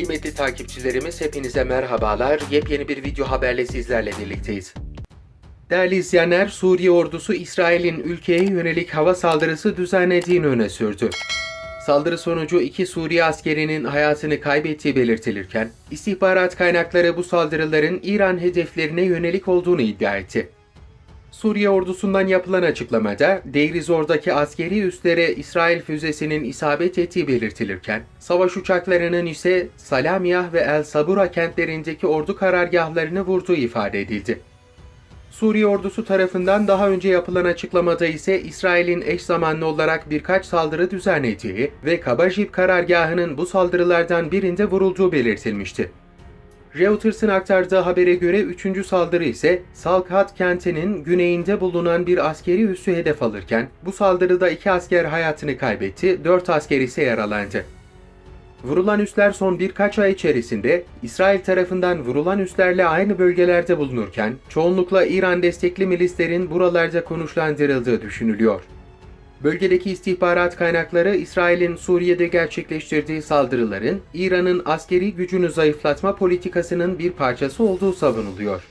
Kıymetli takipçilerimiz hepinize merhabalar. Yepyeni bir video haberle sizlerle birlikteyiz. Değerli izleyenler, Suriye ordusu İsrail'in ülkeye yönelik hava saldırısı düzenlediğini öne sürdü. Saldırı sonucu iki Suriye askerinin hayatını kaybettiği belirtilirken, istihbarat kaynakları bu saldırıların İran hedeflerine yönelik olduğunu iddia etti. Suriye ordusundan yapılan açıklamada Deir ez-Zor'daki askeri üslere İsrail füzesinin isabet ettiği belirtilirken, savaş uçaklarının ise Salamiyah ve El Sabura kentlerindeki ordu karargahlarını vurduğu ifade edildi. Suriye ordusu tarafından daha önce yapılan açıklamada ise İsrail'in eş zamanlı olarak birkaç saldırı düzenlediği ve Kabajip karargahının bu saldırılardan birinde vurulduğu belirtilmişti. Reuters'ın aktardığı habere göre üçüncü saldırı ise Salkhat kentinin güneyinde bulunan bir askeri üssü hedef alırken bu saldırıda iki asker hayatını kaybetti, dört asker ise yaralandı. Vurulan üsler son birkaç ay içerisinde İsrail tarafından vurulan üslerle aynı bölgelerde bulunurken çoğunlukla İran destekli milislerin buralarda konuşlandırıldığı düşünülüyor. Bölgedeki istihbarat kaynakları İsrail'in Suriye'de gerçekleştirdiği saldırıların İran'ın askeri gücünü zayıflatma politikasının bir parçası olduğu savunuluyor.